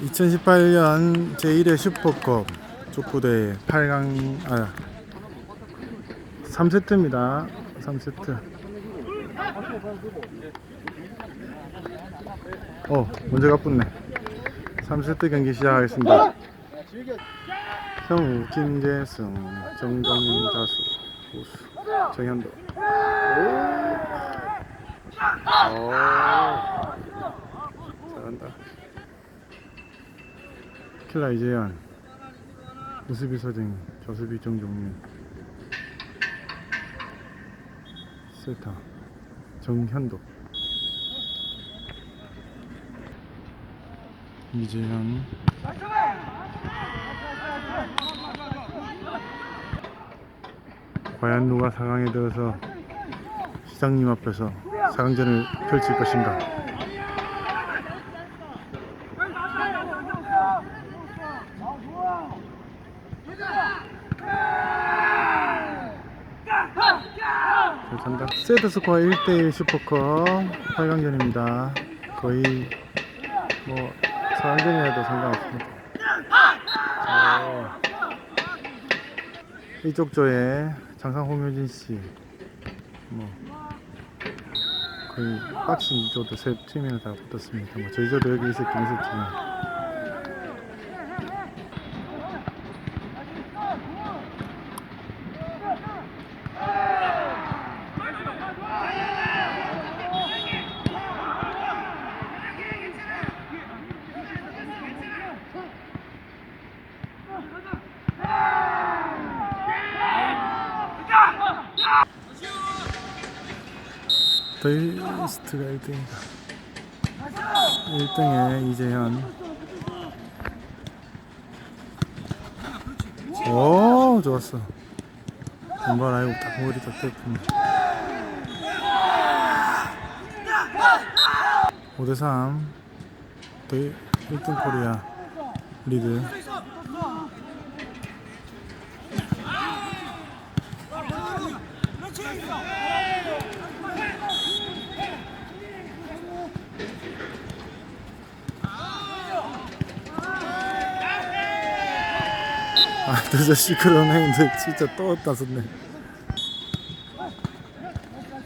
2018년 제1회 슈퍼컵 족구대회 8강 아 3세트입니다. 3세트. 어, 먼저 가뿐네. 3세트 경기 시작하겠습니다. 형우, 김재승, 정동인 자수, 우수, 정현도. 오. 잘한다. 킬라 이재현, 우수비 서정, 저수비 정종민, 세타, 정현도, 이재현, 과연 누가 4강에 들어서 시장님 앞에서 4강전을 펼칠 것인가? 잘 찬다. 세트 스코어 1대1 슈퍼컵 8강전입니다. 거의 뭐 4강전이라도 상관없습니다. 자, 이쪽 조에 장상 홍효진 씨, 뭐 거의 박싱 조도 세 팀이나 다 붙었습니다. 뭐 저희 조도 여기 있었긴 있었지만. 더이스트가 1등이다. 1등에 이재현. 오, 좋았어. 정말 아이고 딱 머리 딱 됐군. 5대3. 더이 1등 코리아 리드. 아, 늦어 시끄러운 행들 진짜 또 따쉈네.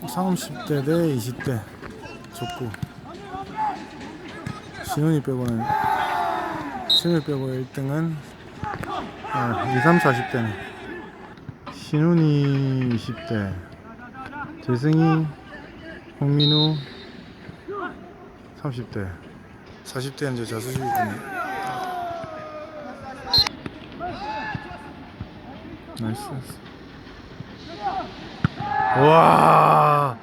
30대 대 20대 족구. 신훈이 빼고는 신훈이 빼고 1등은 아, 2, 3, 40대네. 신훈이 20대, 재승이, 홍민우 30대, 40대는 이제 자수식이군요. 나이스. 와.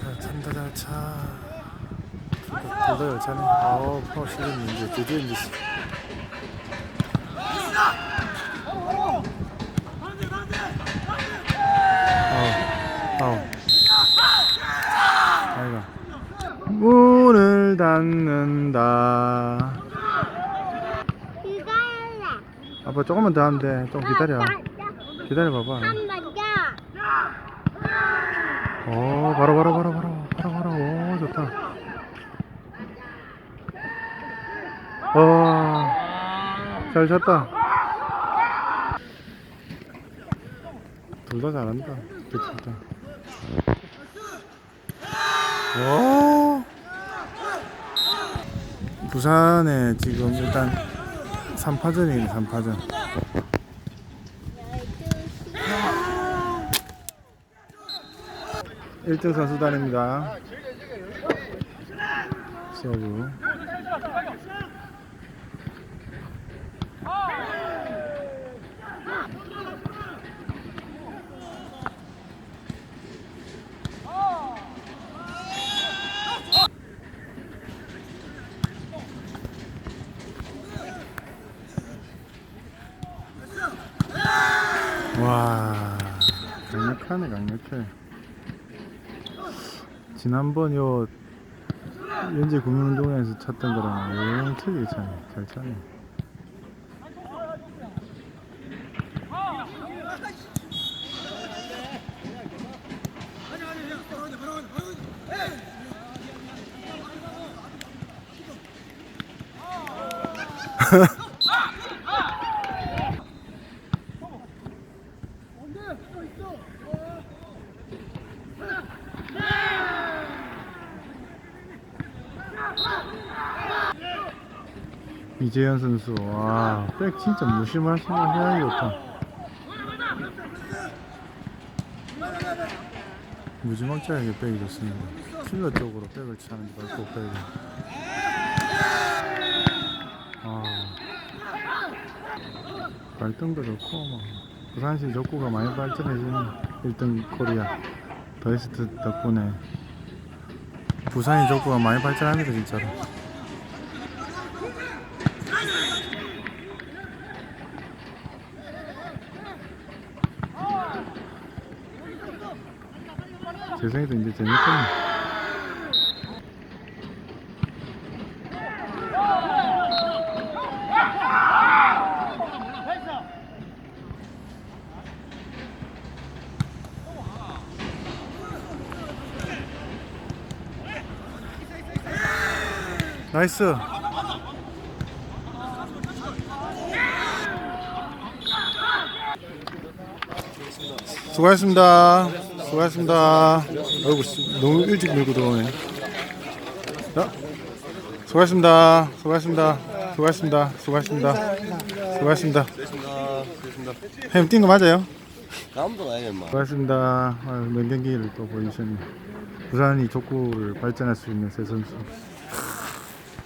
자, 찬다 잘 차. 둘다 잘 차네. 어, 파워 실력이 이제 드디어 이제. 문을 닫는다. 기다려. 아빠 조금만 더 하면 돼. 좀 기다려. 기다려 봐봐. 오, 바로 바로 바로 바로 바로 바로. 오, 좋다. 와, 잘 쳤다. 둘 다 잘한다. 둘 다. 와. 부산에 지금 일단 3파전이네 3파전. 일등 선수단입니다. 서브. 강력하네 강력해. 지난번 요 연재 국민운동장에서 찾던 거랑 영 틀리게 차네 잘 차네. 이재현 선수, 와, 백 진짜 무심하시면 해야 좋다. 무지막지하게 백이 좋습니다. 킬러 쪽으로 백을 차는 게 말고 백이. 아, 발등도 좋고, 뭐. 부산시 족구가 많이 발전해지는 1등 코리아 더이스트 덕분에 부산이 족구가 많이 발전합니다, 진짜로. 재생이도 이제 재밌겠네. 나이스. 수고하셨습니다. 수고하셨습니다. 아이고, 씨, 너무 일찍 밀고 들어오네. 자, 수고하셨습니다. 수고하셨습니다. 수고하셨습니다. 수고하셨습니다. 수고하셨습니다. 햄뛴 거 맞아요? 다음도 가야 마 수고하셨습니다. 아유, 몇 경기를 또 보여주셨네. 부산이 족구를 발전할 수 있는 새 선수.